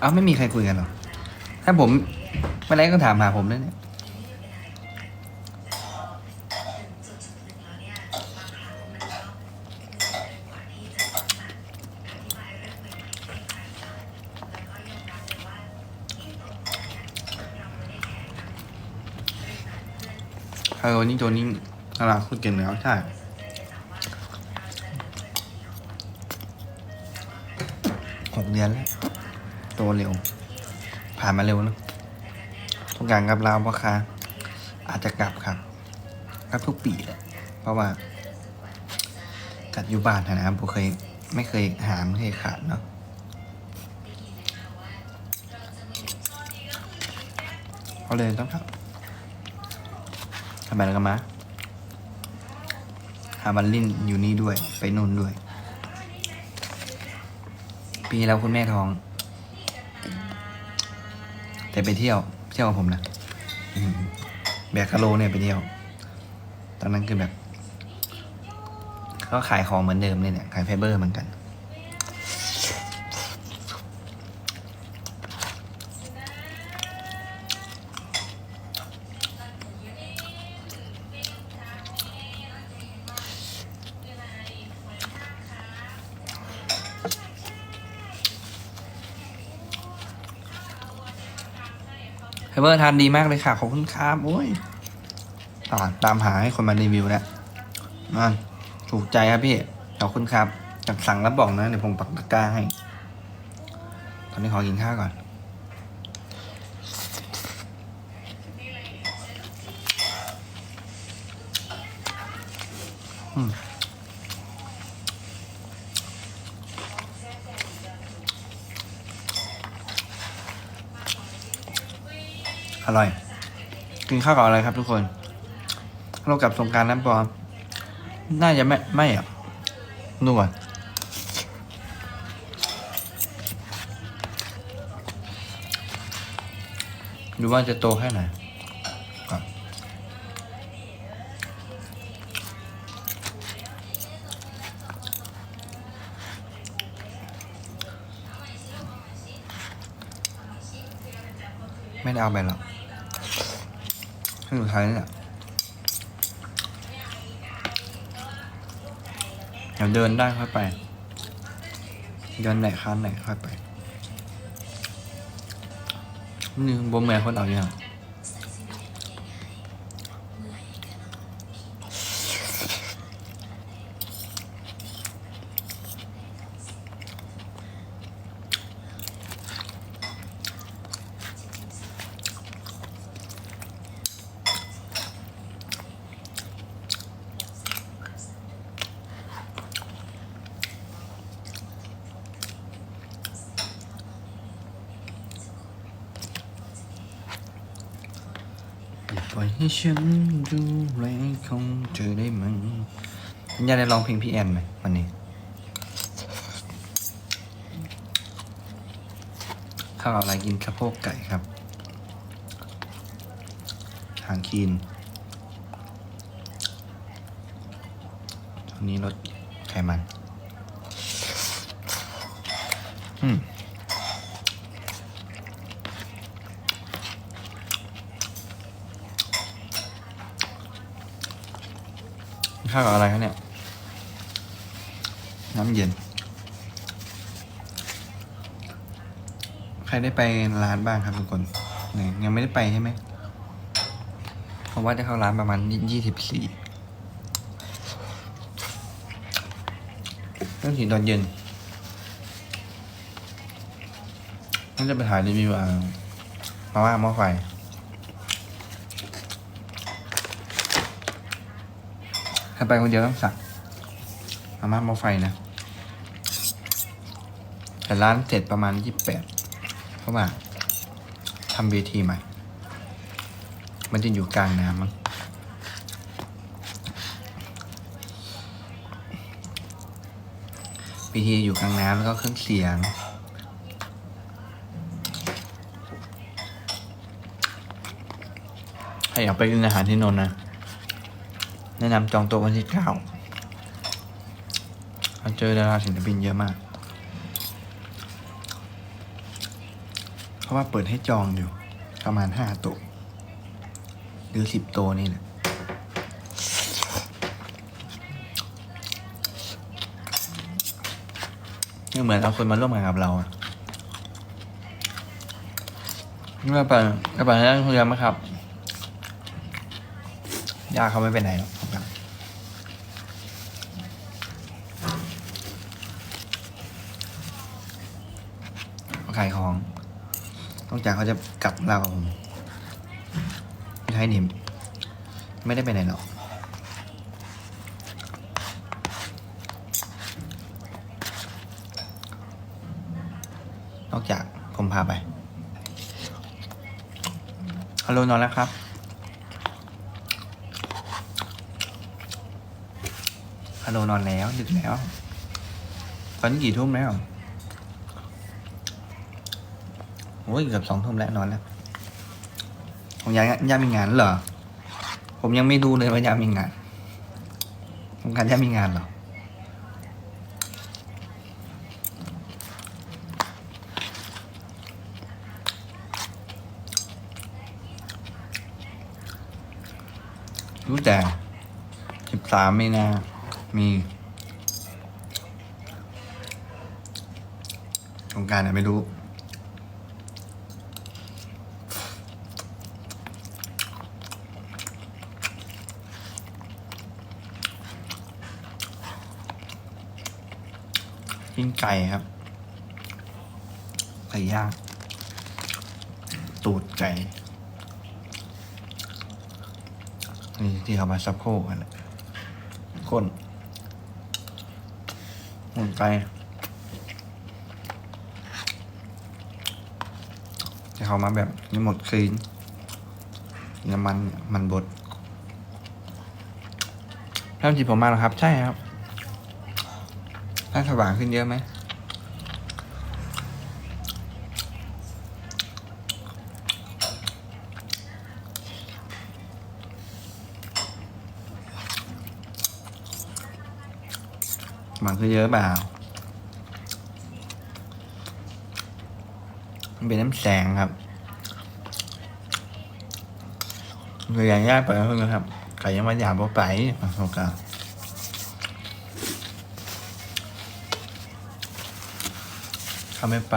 เอ้าไม่มีใครคุยกันหรอ ถ้าผมไม่ไรก็ถามหาผมด้วยเนี่ยเออวันนี้ตัวนี้ตลาดคุณเก่งแล้วใช่หกเดือนแล้ว โตเร็ว ผ่านมาเร็วนะทุกอย่างกับเราพ่อค้าอาจจะกลับครับกลับทุกปีแหละเพราะว่า กัดอยู่บ้านนะครับผมเคยไม่เคยหาไม่เคยขาดเนาะเขาเลยต้องครับทำไมแล้วกันมาหาบัลลินอยู่นี่ด้วย ไปนู่นด้วย ปีแล้วคุณแม่ท้อง แต่ไปเที่ยวเที่ยวกับผมนะอืมแบกคาโลเนี่ยไปเที่ยว ตอนนั้นคือแบบ ก็ขายของเหมือนเดิมเลยเนี่ยขายไฟเบอร์เหมือนกัน เวอร์ทานดีมากเลยค่ะ ขอบคุณครับโอ้ยตามตามหาให้คนมารีวิวแล้วนั่นถูกใจครับพี่ ขอบคุณครับจากสั่งแล้วบอกนะ เดี๋ยวผมปักตะกร้าให้ ตอนนี้ขอกินข้าวก่อน อร่อย กินข้าวกับอะไรครับทุกคนเรากับสงการน้ำปอมน่าจะไม่ไม่อะดูก่อนดูว่าจะโตแค่ไหนไม่ได้เอาไปหรอก ให้สุดท้ายนี่แหละเดี๋ยวเดินได้ค่อยไป เดินไหนค้านไหนค่อยไปนี่บมแม่คนเอาอย่าง ปล่อยให้ฉันดูแลของเธอได้มั้งคุณยายได้ร้องเพลงพี่แอนไหมวันนี้ข้าวอะไรกินสะโพกไก่ครับ ทางคีนตอนนี้ลดไขมัน ข้าวกับอะไรครับเนี่ย น้ำเย็น ใครได้ไปร้านบ้างครับทุกคนเนี่ยยังไม่ได้ไปใช่ไหมเพราะว่าจะเข้าร้านประมาณยี่สิบสี่ต้องถึงตอนเย็นต้องจะไปถ่ายรีวิวอ่ามาว่าหม้อไฟ ถ้าไปคนเดียวต้องสั่งมาม่าหม้อไฟนะแต่ร้านเสร็จประมาณยี่สิบแปดเพราะว่าทำเวทีใหม่ มันจะอยู่กลางน้ำมั้งเวทีอยู่กลางน้ำแล้วก็เครื่องเสียงใครอยากไปกินอาหารที่นนท์นะ แนะนำจองโต๊ะวันที่เก้าเราเจอดาราศิลปินเยอะมาก เพราะว่าเปิดให้จองอยู่ ประมาณห้าโต๊ะหรือสิบโต๊ะนี่แหละนี่เหมือนเอาคนมาร่วมงานกับเราอะนี่เราไปเราไปนั่งคุยกันไหมครับย่าเขาไม่ไปไหนหรอกครับเขายของต้องจากเขาจะกลับเราไม่ใช่นิมไม่ได้ไปไหนหรอกนอกจากผมพาไปฮัลโหลนอนแล้วครับ ฮัลโหลนอนแล้ว ดึกแล้ว ตอนนี้กี่ทุ่มแล้วโอ้ยเกือบสองทุ่มแล้วนอนแล้วผมยังยังมีงานเหรอ ผมยังไม่ดูเลยว่ายังมีงานผมการยังมีงานเหรอรู้แต่สิบสามมีนามีโครงการไหนไม่รู้ กินไก่ครับ ไก่ย่าง ตูดไก่ นี่ที่เขามาซับโคกันแหละก้นหมุนไปจะเขามาแบบนี้หมดคลีนน้ำมันมันบดเริ่มจีบผมมาแล้วครับ ใช่ครับ หน้าสว่างขึ้นเยอะไหมมันคือเยอะเปล่า มันเป็นน้ำแสงครับเลยอย่างยากไปเพิ่งนะครับไก่ยังมาหยาบไปมาโซกาส เขาไม่ไป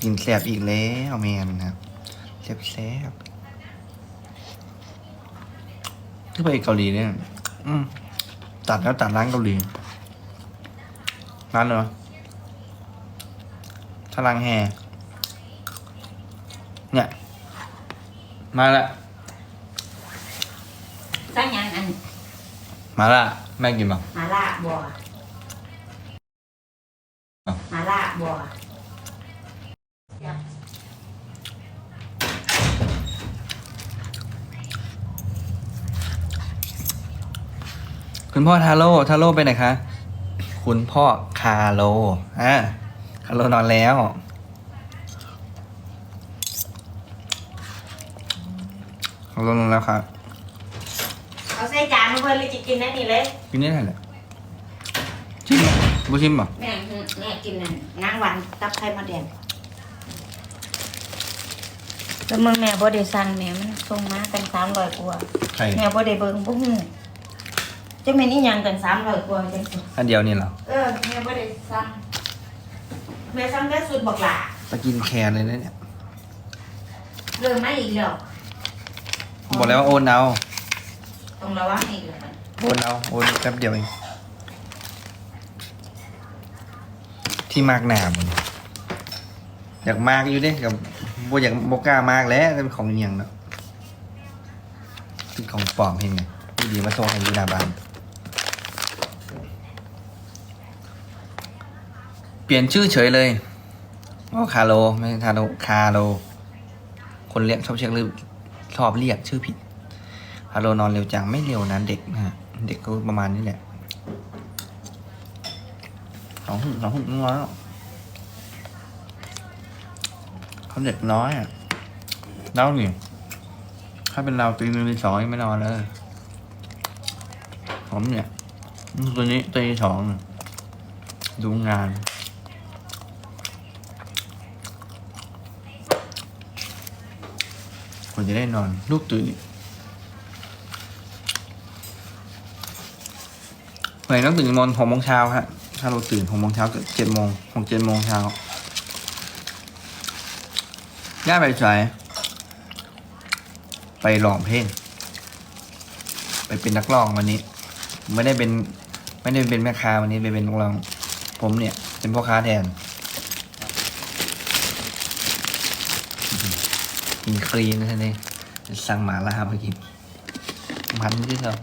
กินแสบอีกแล้วแมนครับแซ่บแซ่บที่ไปเกาหลีเนี่ยอืมตัดแล้วตัดร้านเกาหลีร้านเหรอทารังแฮเนี่ย มาละ สร้างยังอัน มาละแม่กินบ้างมาล่าบัวอ้าวมาล่าบัวคุณพ่อทาโร่ทาโร่ไปไหนคะ คุณพ่อคาโลอ่าคาโลนอนแล้วคาโลนอนแล้วครับเอาใส่จานมาเพื่อนเลยจะกินนั่นนี่เลยกินได้แหละชิมเหรอบุชิมเหรอแม่แม่กินนั่นนางวันกับไข่มดแดงแล้วมึงแม่บ่ได้สั่งแม่มันส่งมากันสามร้อยกว่าไข่แม่บ่ได้เบิ่งบ่ฮู้จะแม่นอีหยังกันสามร้อยกว่าจังซี่อันเดียวนี่เหรอเออแม่บ่ได้สั่งแม่สั่งแต่สูตรบักหลาไปกินแคร์เลยนะเนี่ยเริ่มมาอีกแล้วบอกแล้วว่าโอนเอา ต้องระวังอีกแล้วมันโอนเอาโอนแป๊บเดียวเองที่มากหนาหมดอยากมากอยู่เด้กับโบอยากโบกล้ามากแล้วเป็นของอหย่างเนาะเป็นของปลอมเห็นไงดีดีมาส่งให้อยูหนาบานเปลี่ยนชื่อเฉยเลยอ๋อคาโลไม่ใช่คาโลคาโลคนเรียกชอบเช็คหรือชอบเรียกชื่อผิด คาโลนอนเร็วจังไม่เร็วนะเด็กนะฮะเด็กก็ประมาณนี้แหละสองหุ่นสองหุ่นน้อยแล้วเขาเด็กน้อยอะเล่านี่ถ้าเป็นเราตีหนึ่งตีสองยังไม่นอนเลยผมเนี่ยตัวนี้ตีสองดูงานควรจะได้นอน ลูกตื่น ไหนต้องตื่นนอนหกโมงเช้าฮะ ถ้าเราตื่นหกโมงเช้าก็เจ็ดโมงหกเจ็ดโมงเช้าย่าไปใส่ไปร้องเพลงไปเป็นนักร้องวันนี้ ไม่ได้เป็น ไม่ได้เป็นแม่ค้าวันนี้ไปเป็นนักร้อง ผมเนี่ย เป็นพ่อค้าแทนกินคลีนนะท่านนี่สั่งหมาล่ามากินมันที่เรา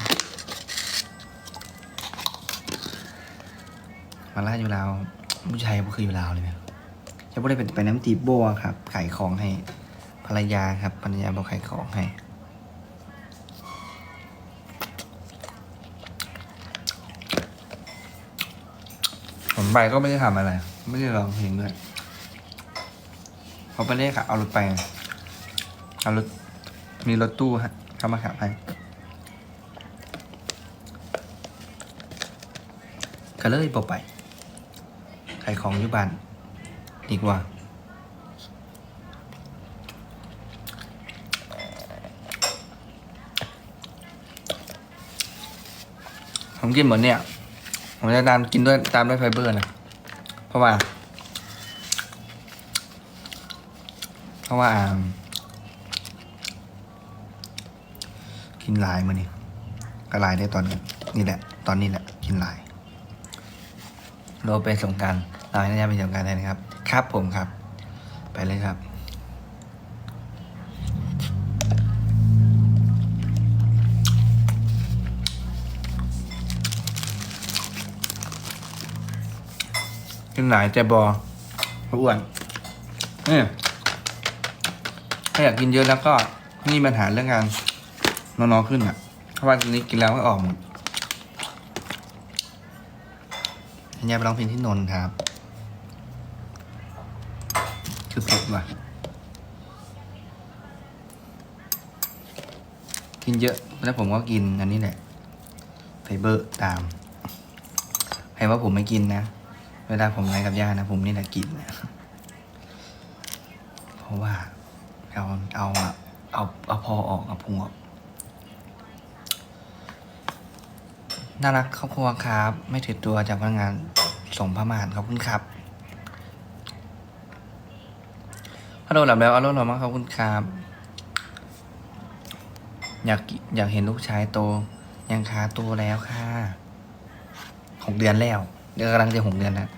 มาล่าอยู่ลาวผู้ชายก็คืออยู่ลาวเลยไหมจะไม่ได้เป็นไปน้ำตีโบ้ครับ ขายของให้ภรรยาครับภรรยาบอกขายของให้ผมไปก็ไม่ได้ทำอะไร ไม่ได้ร้องเพลงด้วยเขาไปเรียกเอารถไปเอารถมีรถตู้ฮะเข้ามาขับให้ก็เลยบอกไป ขายของอยู่บ้านดีกว่า ผมกินเหมดเนี่ย ผมจะตามกินด้วยตามด้วยไฟเบอร์นะ เพราะว่า เพราะว่า กินลายมานี่ก็ลายได้ตอนนี้นี่แหละ ตอนนี้แหละ กินลาย เราไปสงการเราให้นาไปสงการได้นะครับ ครับผมครับ ไปเลยครับ กินหลายใจบออ้วนเนี่ยถ้าอยากกินเยอะแล้วก็นี่ปัญหาเรื่องการนอนๆขึ้นอะเพราะว่าทีนี้กินแล้วก็ออกหมด อันนี้ไปร้องเพลงที่นนท์ครับ คือเผ็ดว่ะ กินเยอะ แล้วผมก็กินอันนี้แหละ ไฟเบอร์ตาม ใครว่าผมไม่กินนะ เวลาผมไลฟ์กับย่านะ ผมนี่แหละกินนะเพราะว่าเอาเอาเอาเอาพอออกเอาพุงออก น่ารักครอบครัวครับ ไม่ถือตัวจากพนักงานส่งพระมหานขอบคุณครับฮัลโหลหลับแล้วฮัลโหลหลับมากขอบคุณครับ อยากอยากเห็นลูกชายโต ยังขาโตแล้วค่ะหกเดือนแล้วเดี๋ยวกำลังจะหกเดือนแล้ว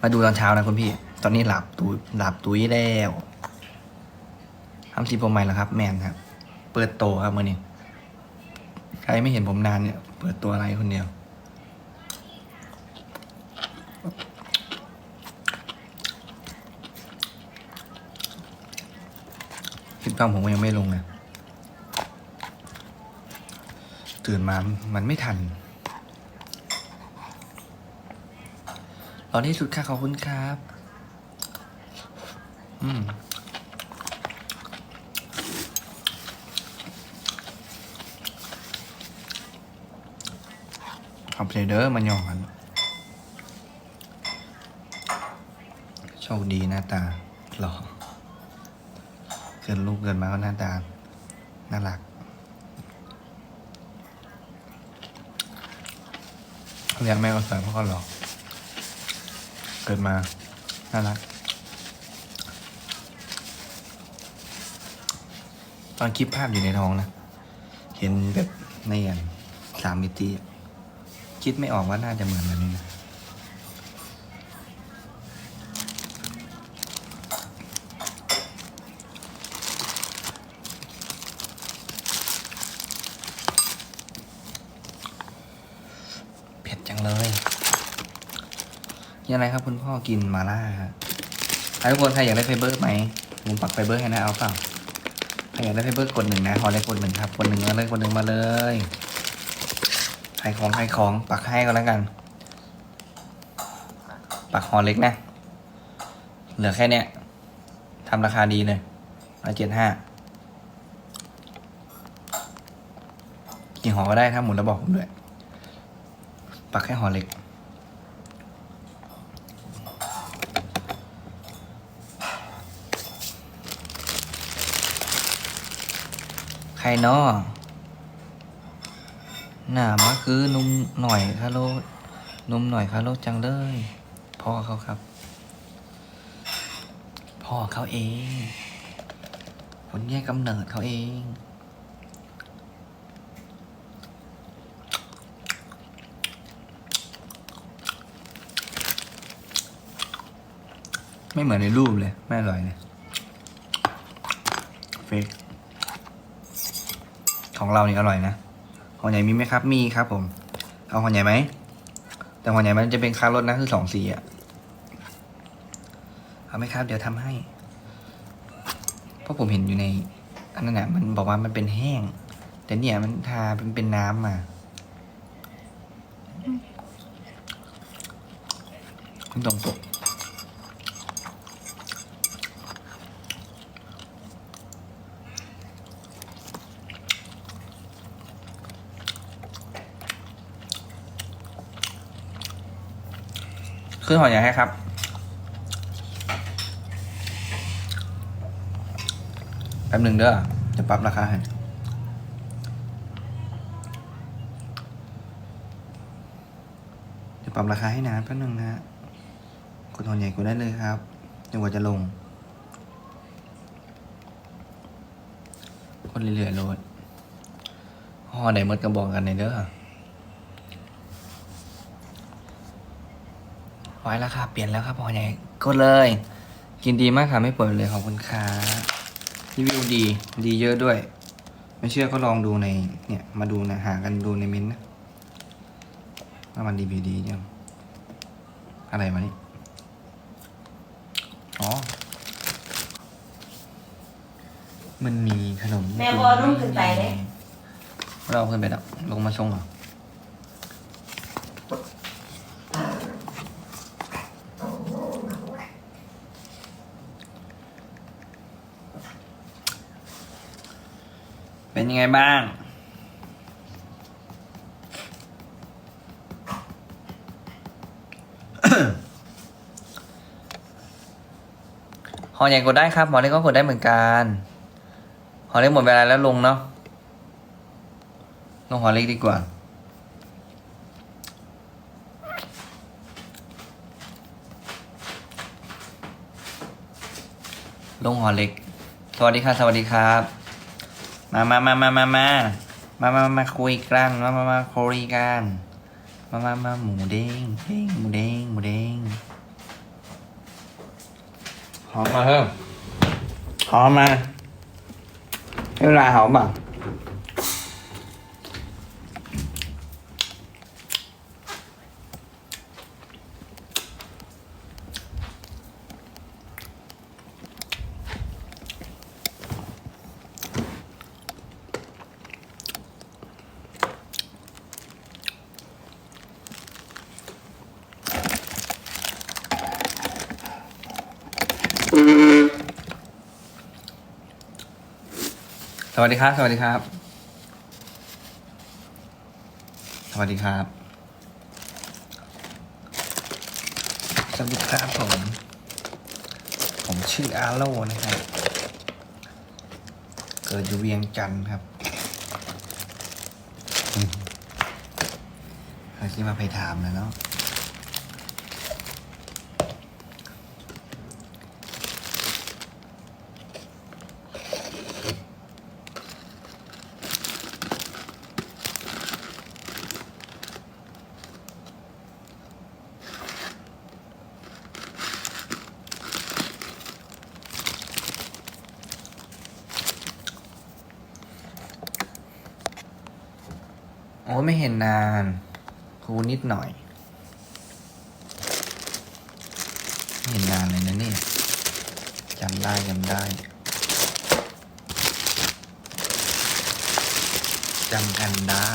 มาดูตอนเช้านะคุณพี่ ตอนนี้หลับตุยหลับตุยแล้วทำสีผมใหม่แล้วครับ แมนครับ เปิดโตครับมื่อนี้ใครไม่เห็นผมนานเนี่ย ปิดตัวอะไรคนเดียวคิดว่าผมยังไม่ลงนะตื่นมา มันไม่ทันตอนที่สุดค่ะขอบคุณครับ อืม ขอบใจเด้อมันยองกันโชคดีหน้าตาหล่อเกินลูกเกินมาก็หน้าตา น่ารักเลี้ยงแม่ก็สวยเพราะก็หล่อเกิดมา น่ารัก ตอนคลิปภาพอยู่ในท้องนะ เห็นแบบในอันสามมิติ คิดไม่ออกว่าน่าจะเหมือนแบบนี้นะเผ็ดจังเลยยังไงครับคุณพ่อกินมาล่าครับทุกคนใครอยากได้ไฟเบอร์ไหมผมปักไฟเบอร์ให้นะเอาเปล่าใครอยากได้ไฟเบอร์กดหนึ่งนะขอได้กดหนึ่งครับกดหนึ่งมาเลยกดหนึ่งมาเลย ใครของใครของ ปักให้ก็แล้วกัน ปักหอเล็กนะ เหลือแค่เนี้ยทำราคาดีเลยร้อยเจ็ดห้ากี่หอก็ได้ถ้าหมุนแล้วบอกผมด้วย ปักแค่ห่อเล็ก ใครเนาะ หน้ามาคือนุ่มหน่อยคาโลนุ่มหน่อยคาโลจังเลยพ่อเขาครับ พ่อเขาเองผลแยกกำเนิดเขาเองไม่เหมือนในรูปเลย ไม่อร่อยเลยเฟกของเรานี่อร่อยนะ ห่อใหญ่มีไหมครับ มีครับผม เอาห่อใหญ่ไหม แต่ห่อใหญ่มันจะเป็นคารสนะคือสองสีอะเอาไหมครับ เดี๋ยวทำให้ เพราะผมเห็นอยู่ใน อันนั้นน่ะมันบอกว่ามันเป็นแห้ง แต่เนี่ยมันทาเป็นเป็นน้ำมาคุณตรงปก ขึ้นหอใหญ่ให้ครับ แป๊บหนึ่งเด้อจะปรับราคาให้จะปรับราคาให้นะแป๊บหนึ่งนะกดหอใหญ่กดได้เลยครับจนกว่าจะลงคนเรื่อยๆโหลดห่อไหนมดกระบอกกันในเด้อ ไว้แล้วค่ะเปลี่ยนแล้วครับพอใหญ่กดเลย กินดีมากค่ะไม่เปิดเลยขอบคุณค่ะรีวิวดีดีเยอะด้วย ไม่เชื่อก็ลองดูในเนี่ยมาดูนะหากันดูในเม้นต์นะว่ามันรีวิวดียังอะไรมานี่ อ๋อ มันมีขนมแม่บอรุ่งขึ้นไปเลย เราเอาขึ้นไปแล้วลงมาส่งเหรอ ยังไงบ้าง หอใหญ่กดได้ครับหอเล็กก็กดได้เหมือนกันหอเล็กหมดเวลาแล้วลงเนาะลงหอเล็กดีกว่าลงหอเล็ก สวัสดีครับสวัสดีครับ มามามามามามามามามาคุยกันมามามาคุยกันมามามาหมูเด้งเด้งหมูเด้งหมูเด้งหอมมาเพิ่มหอมมาให้เวลาหอมบ้าง สวัสดีครับ สวัสดีครับ สวัสดีครับ สวัสดีครับผม ผมชื่ออาโลนะครับ เกิดอยู่เวียงจันทร์ครับอืมเขาที่มาไปถามนะเนาะ อ้ไม่เห็นนานครูนิดหน่อยไม่เห็นนานเลยนะเนี่ยจำได้จำได้จำกันได้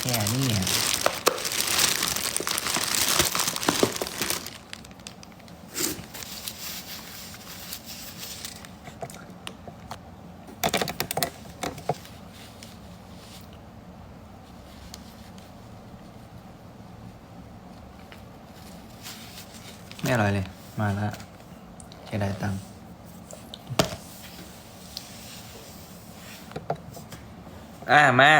แค่นี้อะ ไม่อร่อยเลย มาแล้วใช้ได้ตังค์ อ่ามา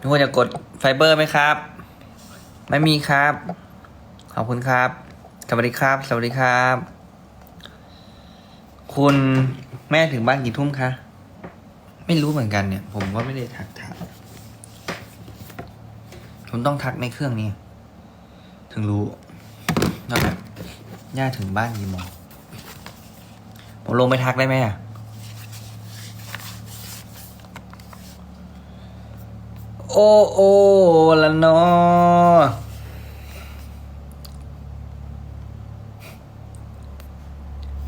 ทุกคนจะกดไฟเบอร์ไหมครับ ไม่มีครับ ขอบคุณครับ สวัสดีครับ สวัสดีครับ คุณแม่ถึงบ้านกี่ทุ่มคะ ไม่รู้เหมือนกันเนี่ย ผมก็ไม่ได้ทักถามผมต้องทักในเครื่องนี้ ถึงรู้ว่าแบบย่าถึงบ้านกี่โมงผมลงไปทักได้ไหมอะ โอ้โอ้ละเนอ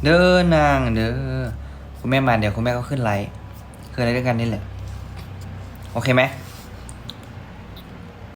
เด้อนางเด้อคุณแม่มาเดี๋ยวคุณแม่ก็ขึ้นไลฟ์ขึ้นไลฟ์ด้วยกันนี่แหละ โอเคไหม